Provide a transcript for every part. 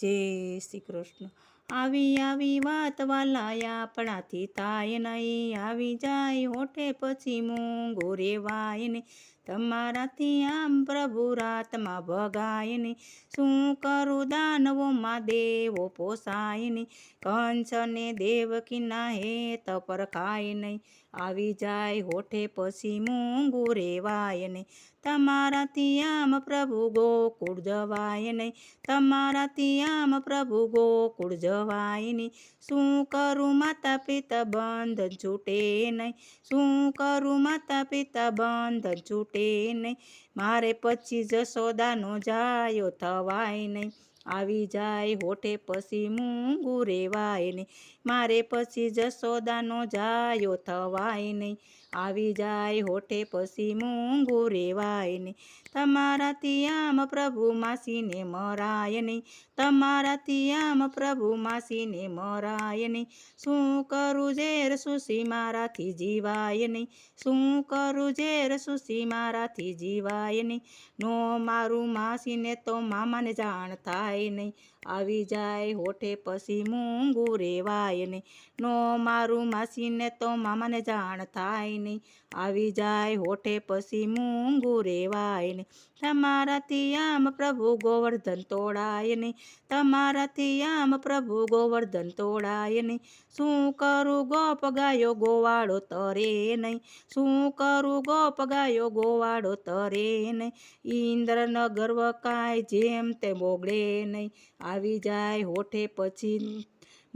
જય શ્રી કૃષ્ણ. આવી આવી વાત વાલાયા આપણાથી થાય નહીં. આવી જાય હોઠે પછી મૂંગો રેવાય ને તમારાથી આમ પ્રભુ રાતમાં ભગાય ને શું કરું દાનવોમાં દેવો પોસાય ને કંસને દેવકીના હે તપર ખાય નહીં આવી જાય હોઠે પછી મૂંગું રેવાય નહીં તમારાથી આમ પ્રભુ ગોકુળ જવાય નહીં તમારાથી આમ પ્રભુ ગોકુળ જવાય નહીં શું કરું માતા પિતા બંધન છૂટે નહીં શું કરું માતા પિતા બંધન છૂટે નહીં. મારે પછી જશોદાનો જાયો થવાય નહીં. આવી જાય હોઠે પછી મૂંગું રેવાય નહીં. મારે પછી જશોદાનો જાયો થવાય નહીં. આવી જાય હોઠે પછી મૂંગું રેવાય નહીં. તમારાથી આમ પ્રભુ માસીને મરાય નહીં. તમારાથી આમ પ્રભુ માસીને મરાય નહીં. શું કરું ઝેર સુસી મારાથી જીવાય નહીં. શું કરું ઝેર સુસી મારાથી જીવાય નહીં. નો મારું માસીને તો મામાને જાણ થાય નહીં. આવી જાય, હોઠે પછી મૂંગું રેવાય નહીં. નો મારું માસીને તો મામાને જાણ થાય નહીં. આવી જાય, હોઠે પછી મૂંગું રેવાય નહીં. તમારાથી આમ પ્રભુ ગોવર્ધન તોડાય ને તમારાથી આમ પ્રભુ ગોવર્ધન તોડાય ને શું કરું ગોપ ગાયો ગોવાળો તરે નહીં. શું કરું ગોપ ગાયો ગોવાળો તરે નહીં. ઇન્દ્રન ગર્વ કાંઈ જેમ તે બોગડે નહીં. આવી જાય હોઠે પછી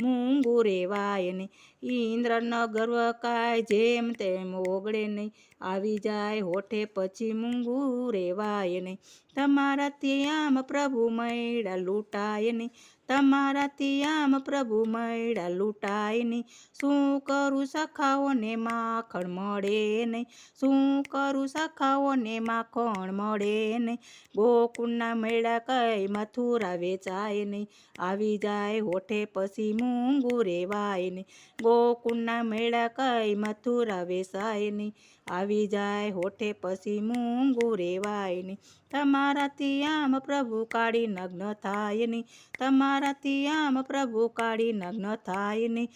મૂંગું રેવાય નહીં. ઇન્દ્રન ગર્વ કાય જેમ તેમ ઓગળે નહીં. આવી જાય હોઠે પછી મૂંગું રેવાય નહીં. તમારાથી આમ પ્રભુ મૈડા લૂંટાય નહીં. તમારાથી આમ પ્રભુ મૈડા લૂંટાય નહીં. શું કરું સખાઓને માખણ મળે નહીં. શું કરું સખાઓને માખણ મળે નહીં. ગોકુળના મેળા કઈ મથુરા વેચાય નહીં. આવી જાય હોઠે પછી મૂંગું રેવાય નહીં. ગોકુળના મેળા કઈ મથુરા વેસાય નહીં. આવી જાય હોઠે પછી મૂંગું રેવાય નહીં. તમારાથી આમ પ્રભુ કાળી નગ્ન થાય નહીં. તમારાથી આમ પ્રભુ કાળી નગ્ન થાય નહીં.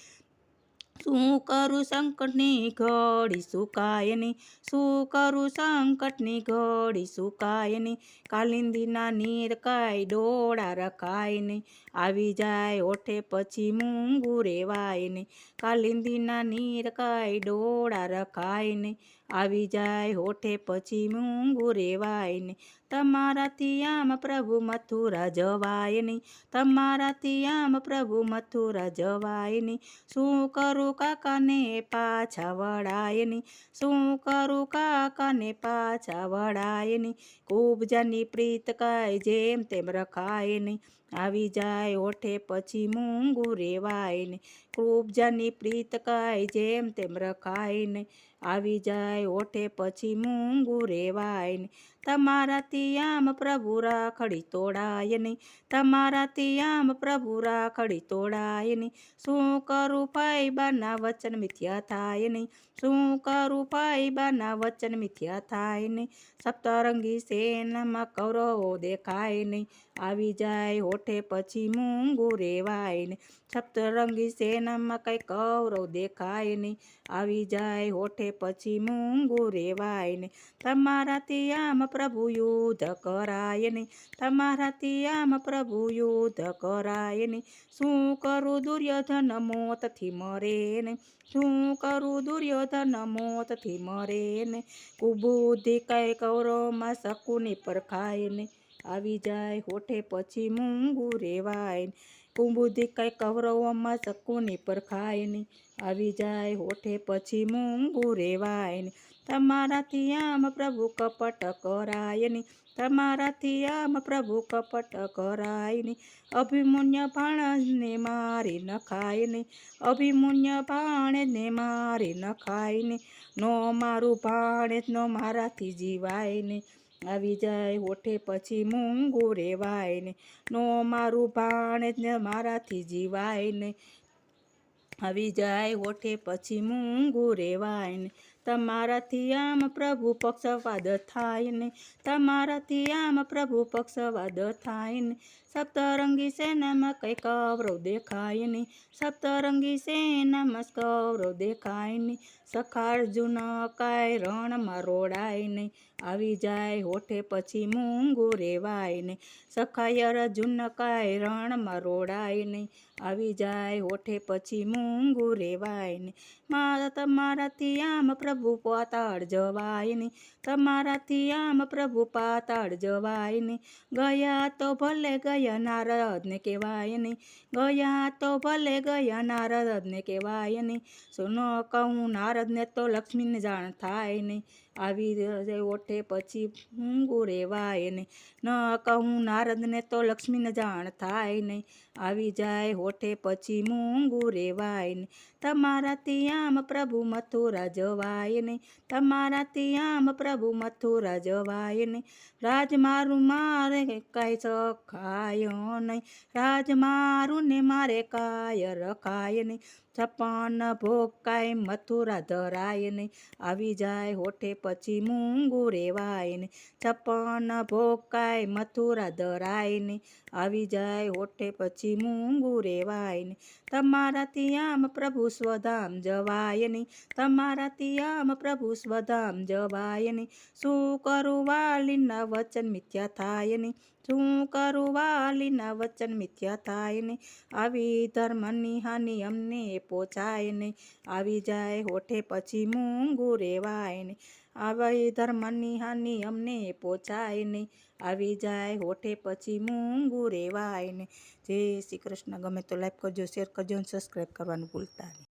શું કરું સંકટની ઘડી? સુકાય નહીં શું કરું સંકટની ઘડી? સુકાય નહીં કાલિંદીના નીર કાંઈ ડોળા રખાય નહીં આવી જાય, ઓઠે પછી મૂંગું રેવાય નહીં કાલિંદીના નીર કાંઈ ડોળા રખાય નહીં આવી જાય હોઠે પછી મૂંગું રેવાય નહીં. તમારાથી આમ પ્રભુ મથુરા જવાય નહીં. તમારાથી આમ પ્રભુ મથુરા જવાય નહીં. શું કરું કાકાને પાછા વળાય નહીં. શું કરું કાકાને પાછા વળાય નહીં. ખૂબ જની પ્રીત કાય જેમ તેમ રખાય નહીં. આવી જાય, ઓઠે પછી મૂંગું રેવાય ને ખૂબ પ્રીત કાય જેમ તેમ રખાય નહીં આવી જાય, ઓઠે પછી મૂંગું રેવાય ને તમારાથી આમ પ્રભુ રાખડી તોડાય નહીં તમારાથી આમ પ્રભુ રાખડી તોડાય નહીં શું કરું ભાઈ બાના વચન મિથ્યા થાય નહીં શું કરું ભાઈ બાના વચન મિથ્યા થાય નહીં સપ્તરંગી સેનામાં કૌરવો દેખાય નહીં આવી જાય, હોઠે પછી મૂંગું રેવાય નહીં સપ્તરંગી સેનામાં કંઈ કૌરવ દેખાય નહીં. આવી જાય, હોઠે પછી મૂંગું રેવાય નહીં તમારાથી આમ પ્રભુ યુદ્ધ કરાય નહીં. તમારાથી આમ પ્રભુ યુદ્ધ કરાય નહીં. શું કરું દુર્યોધન મોતથી મરે ને શું કરું દુર્યોધન મોતથી મરે ને કુબુદ્ધિ કઈ કૌરવમાં શકુની પરખાય ને આવી જાય. હોઠે પછી મૂંગું રેવાય ને કુબુદ્ધિ કવરવમાં કૌરવમાં શકુની પરખાય નહીં આવી જાય. હોઠે પછી મૂંગું રેવાય ને તમારાથી આમ પ્રભુ કપટ કરાય નહીં તમારાથી આમ પ્રભુ કપટ કરાય નહીં અભિમુન્ય ભાણને મારી નખાય નહીં અભિમુન્ય ભાણેને મારી નખાય નહીં નો મારું ભાણે, નો મારાથી જીવાય નહીં આવી જાય હોઠે પછી મૂંગું રેવાય ને. નો મારું ભાણે જ મારાથી જીવાય ને. આવી જાય હોઠે પછી મૂંગું રેવાય ને. તમારાથી આમ પ્રભુ પક્ષવાદ થાય ને, તમારાથી આમ પ્રભુ પક્ષવાદ થાય ને. સપ્તરંગી સેનામાં કઈ કૌરવ દેખાય ને, સપ્તરંગી સેનામાં કૌરવ દેખાય ને. સખા અર્જુન કાંઈ રણમાં રોડાય નહીં આવી જાય હોઠે પછી મૂંગું રેવાય નહીં સખાય અર્જુન કાંઈ રણમાં રોડાય નહીં આવી જાય હોઠે પછી મૂંગું રેવાય નહીં મારા તમારાથી આમ પ્રભુ પાતાળ જવાય નહીં તમારાથી આમ પ્રભુ પાતાળ જવાય નહીં ગયા તો ભલે ગયા નારદને કહેવાય નહીં ગયા તો ભલે ગયા નારદને કહેવાય નહીં સુનો કહું, નારદને તો લક્ષ્મીને જાણ થાય નહીં આવી ઓઠે પછી ઊંઘું રેવાય નહીં. ન કહું નારદને તો લક્ષ્મીને જાણ થાય નહીં. આવી જાય હોઠે પછી મૂંગું રેવાય નહીં. તમારા આમ પ્રભુ મથુરા જવાય નહીં. તમારા આમ પ્રભુ મથુરા જવાય નહીં. રાજ મારું મારે કાંઈ સખાય નહીં. રાજ મારું ને મારે કાય રખાય નહીં. છપ્પન ભોગ કાંઈ મથુરા ધરાય નહીં. આવી જાય હોઠે પછી મૂંગું રેવાય ને છપ્પન ભોકાય, મથુરા ધરાય ને આવી જાય હોઠે પછી મૂંગું રેવાય ને તમારાથી આમ પ્રભુ સ્વધામ જવાય નહીં તમારાથી આમ પ્રભુ સ્વધામ જવાય નહીં શું કરું વાલીના વચન મિથ્યા થાય નહીં શું કરું વાલીના વચન મિથ્યા થાય ને આવી ધર્મની હાનિ અમને પોચાય ને આવી જાય હોઠે પછી મૂંગું રેવાય નહીં આવી ધર્મની હાનિ અમને પોચાય નહીં. આવી જાય હોઠે પછી મૂંગું રેવાય નહીં. જય શ્રી કૃષ્ણ. ગમે તો લાઈક કરજો શેર કરજો અને સબસ્ક્રાઈબ કરવાનું ભૂલતા નહીં.